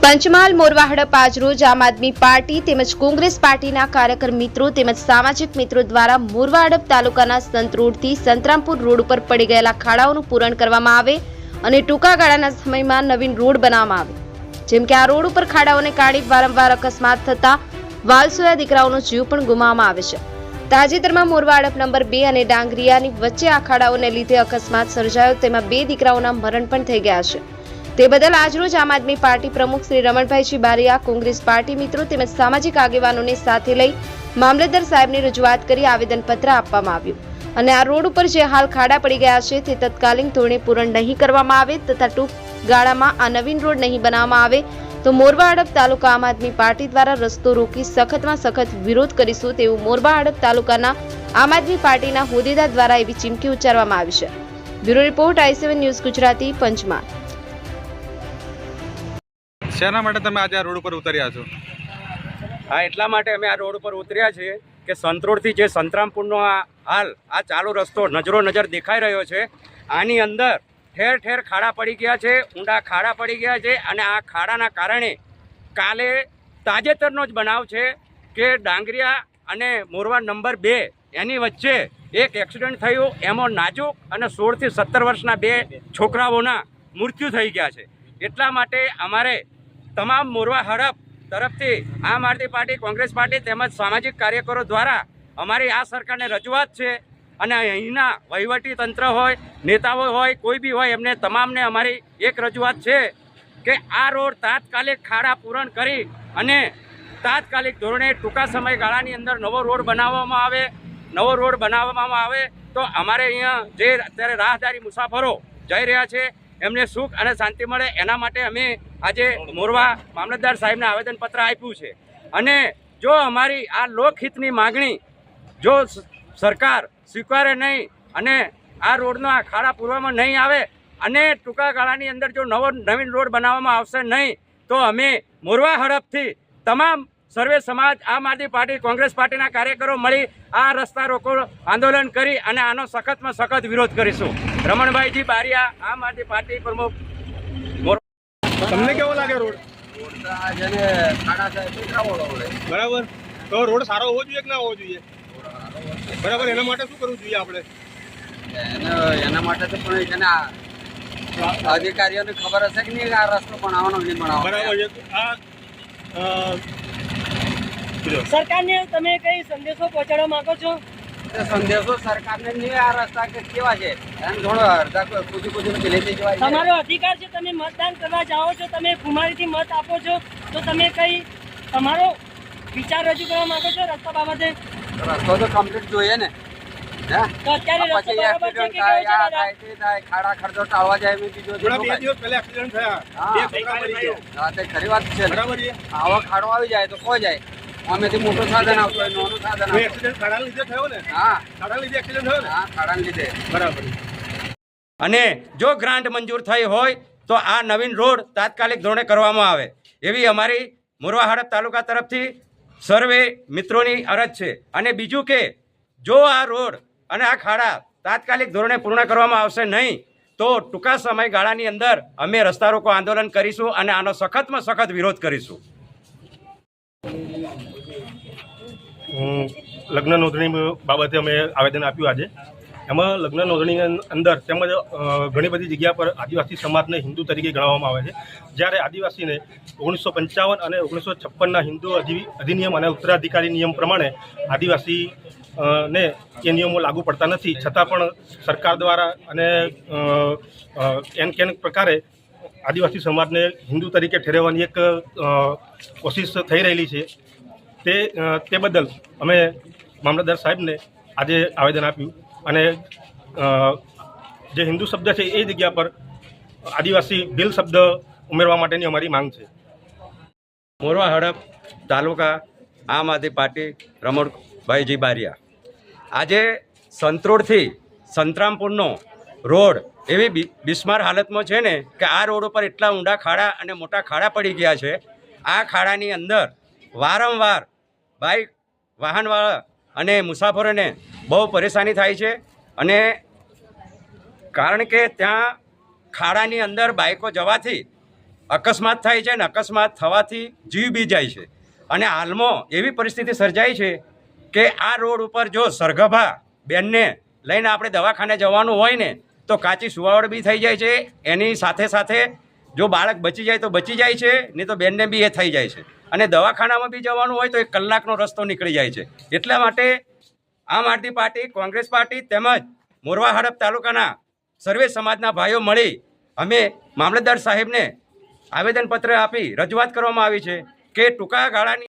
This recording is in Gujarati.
પંચમહાલ મોરવા પાજરોજ આમ આદમી પાર્ટી તેમજ કોંગ્રેસ પાર્ટીના કાર્યકર મિત્રો તેમજ સામાજિક મિત્રો દ્વારા મોરવાહડપ તાલુકાના સંત સંતરામપુર રોડ ઉપર પડી ગયેલા ખાડાઓનું પૂરણ કરવામાં આવે અને ટૂંકા ગાળાના સમયમાં નવીન રોડ બનાવવામાં આવે. જેમ કે આ રોડ ઉપર ખાડાઓને કાઢી વારંવાર અકસ્માત થતા વાલસોયા દીકરાઓનો જીવ પણ ગુમાવવામાં આવે છે. તાજેતરમાં મોરવાડપ નંબર બે અને ડાંગરિયાની વચ્ચે આ ખાડાઓને લીધે અકસ્માત સર્જાયો, તેમાં બે દીકરાઓના મરણ પણ થઈ ગયા છે. તે બદલ આજરોજ આમ આદમી પાર્ટી પ્રમુખ શ્રી રમણભાઈ ચિબારીયા કોંગ્રેસ પાર્ટી મિત્રો તેમજ સામાજિક આગેવાનોને સાથે લઈ મામલતદાર સાહેબને રજૂઆત કરી આવેદનપત્ર આપવામાં આવ્યું. અને આ રોડ ઉપર જે હાલ ખાડા પડી ગયા છે તે તત્કાલીન ધોરણે પૂરણ નહીં કરવામાં આવે તથા ટૂંક ગાળામાં આ નવીન રોડ નહીં બનાવવામાં આવે તો મોરબા હડપ તાલુકા આમ આદમી પાર્ટી દ્વારા રસ્તો રોકી સખતમાં સખત વિરોધ કરીશું તેવું મોરબા હડપ તાલુકાના આમ આદમી પાર્ટીના હોદ્દેદાર દ્વારા એવી ચીમકી ઉચ્ચારવામાં આવી છે. Bureau report I news Gujarati, Panchmahal. શેના માટે તમે આજે આ રોડ ઉપર ઉતર્યા છો? હા, એટલા માટે અમે આ રોડ ઉપર ઉતર્યા છીએ કે સંતરોડથી જે સંતરામપુરનો આ હાલ, આ ચાલુ રસ્તો નજરો નજર દેખાઈ રહ્યો છે, આની અંદર ઠેર ઠેર ખાડા પડી ગયા છે, ઊંડા ખાડા પડી ગયા છે અને આ ખાડાના કારણે કાલે તાજેતરનો જ બનાવ છે કે ડાંગરિયા અને મોરવા નંબર બે એની વચ્ચે એક એક્સિડન્ટ થયું, એમાં નાજુક અને સોળથી સત્તર વર્ષના બે છોકરાઓના મૃત્યુ થઈ ગયા છે. એટલા માટે અમારે તમામ મોરવા હડપ તરફથી આમ આદમી પાર્ટી, કોંગ્રેસ પાર્ટી તેમજ સામાજિક કાર્યકરો દ્વારા અમારી આ સરકારને રજૂઆત છે અને અહીંના વહીવટી તંત્ર હોય, નેતાઓ હોય, કોઈ બી હોય, એમને તમામને અમારી એક રજૂઆત છે કે આ રોડ તાત્કાલિક ખાડા પૂરણ કરી અને તાત્કાલિક ધોરણે ટૂંકા સમયગાળાની અંદર નવો રોડ બનાવવામાં આવે, નવો રોડ બનાવવામાં આવે, તો અમારે અહીંયા જે અત્યારે રાહદારી મુસાફરો જઈ રહ્યા છે, એમને સુખ અને શાંતિ મળે. એના માટે અમે આજે મોરવા મામલતદાર સાહેબને આવેદનપત્ર આપ્યું છે. અને જો અમારી આ લોકહિતની માગણી જો સરકાર સ્વીકારે નહીં અને આ રોડના ખાડા પૂરવામાં નહીં આવે અને ટૂંકા ગાળાની અંદર જો નવો, નવીન રોડ બનાવવામાં આવશે નહીં, તો અમે મોરવા હડપથી તમામ સર્વે સમાજ, આમ આદમી પાર્ટી, કોંગ્રેસ પાર્ટીના કાર્યકરો મળી આ રસ્તા રોકો, આંદોલન કરી અને આનો સખતમાં સખત વિરોધ કરીશું. રમણભાઈજી બારિયા, આમ આદમી પાર્ટી પ્રમુખ તમને કેવો લાગે રોડ? બરાબર. તો રોડ સારો હોવો જોઈએ કે ના હોવો જોઈએ? બરાબર એના માટે શું કરવું જોઈએ આપણે? એને- એના માટે તો પણ છે ને આ અધિકારીઓને ખબર હશે કે નહીં આ રસ્તો બનાવવાનો આવવાનો નહીં બનાવવાનો બરાબર છે. આ સરકારને તમે કઈ સંદેશો પહોંચાડવા માંગો છો? સંદેશો સરકારને નહીં આ રસ્તા કે કેવા છે? એમ થોડો અડધા કૂદી કૂદીને લેતી જવાય તમારો અધિકાર છે તમે મતદાન કરવા જાઓ છો તમે કુમારીથી મત આપો છો તો તમે કઈ તમારો વિચાર રજૂ કરવા માંગો છો રસ્તા બાબતે? રસ્તો તો કમ્પ્લીટ જોઈએ ને. હે? તો અત્યારે રસ્તો બરાબર છે કે થાય કેવો છે થાય તે થાય ખાડા ખર્ચો ટાળવા જાય મેં કીધું હમણાં બે દિવસ પહેલા એક્સિડન્ટ થયા. બે છોકરા મરી ગયા. હા, તે ખરી વાત છે બરાબર છે. આવો ખાડો આવી જાય તો કોઈ જાય. અમેથી મોટું સાધન આવતું હોય નાનું સાધન આવતું એક્સિડન્ટ ખાડા લીધે થયો ને? હા. ખાડા લીધે એક્સિડન્ટ થયો ને? હા ખાડા લીધે. બરાબર. અને જો ગ્રાન્ટ મંજૂર થઈ હોય તો આ નવીન રોડ તાત્કાલિક ધોરણે કરવામાં આવે. એવી અમારી મોરવા હડપ તાલુકા તરફથી સર્વે મિત્રોની અરજ છે. અને બીજું કે જો આ રોડ અને આ ખાડા તાત્કાલિક ધોરણે પૂર્ણ કરવામાં આવશે નહીં તો ટૂંકા સમયગાળાની અંદર અમે રસ્તા રોકો આંદોલન કરીશું અને આનો સખતમાં સખત વિરોધ કરીશું. લગ્ન નોંધણી બાબતે અમે આવેદન આપ્યું આજે. એમાં લગ્ન નોંધણી અંદર તેમજ ઘણી બધી જગ્યા પર આદિવાસી સમાજને હિન્દુ તરીકે ગણવામાં આવે છે. જ્યારે આદિવાસીને ઓગણીસો પંચાવન અને ઓગણીસો છપ્પનના હિન્દુ અધિ- અધિનિયમ અને ઉત્તરાધિકારી નિયમ પ્રમાણે આદિવાસી ને એ નિયમો લાગુ પડતા નથી. છતાં પણ સરકાર દ્વારા અને એન કેન પ્રકારે આદિવાસી સમાજને હિન્દુ તરીકે ઠેરવવાની એક કોશિશ થઈ રહેલી છે. તે તે બદલ અમે મામલતદાર સાહેબને આજે આવેદન આપ્યું અને જે હિન્દુ શબ્દ છે એ જગ્યા પર આદિવાસી ભીલ શબ્દ ઉમેરવા માટેની અમારી માંગ છે. મોરવા હડપ તાલુકા આમ આદમી પાર્ટી રમણભાઈજી બારિયા. આજે સંતરોડથી સંતરામપુરનો રોડ એવી બિસ્માર હાલતમાં છે ને કે આ રોડ ઉપર એટલા ઊંડા ખાડા અને મોટા ખાડા પડી ગયા છે. આ ખાડાની અંદર વારંવાર બાઇક, વાહનવાળા અને મુસાફરોને બહુ પરેશાની થાય છે. અને કારણ કે ત્યાં ખાડાની અંદર બાઇકો જવાથી અકસ્માત થાય છે અને અકસ્માત થવાથી જીવ બી જાય છે. અને હાલમાં એવી પરિસ્થિતિ સર્જાઈ છે કે આ રોડ ઉપર જો સરગભા બેનને લઈને આપણે દવાખાને જવાનું હોય ને, તો કાચી સુવાવડ બી થઈ જાય છે. એની સાથે સાથે જો બાળક બચી જાય તો બચી જાય છે, નહીં તો બેનને બી એ થઈ જાય છે. અને દવાખાનામાં બી જવાનું હોય તો એક કલાકનો રસ્તો નીકળી જાય છે. એટલા માટે આમ આદમી પાર્ટી, કોંગ્રેસ પાર્ટી તેમજ મોરવા હડપ તાલુકાના સર્વે સમાજના ભાઈઓ મળી અમે મામલતદાર સાહેબને આવેદનપત્ર આપી રજૂઆત કરવામાં આવી છે કે ટૂંકા ગાળાની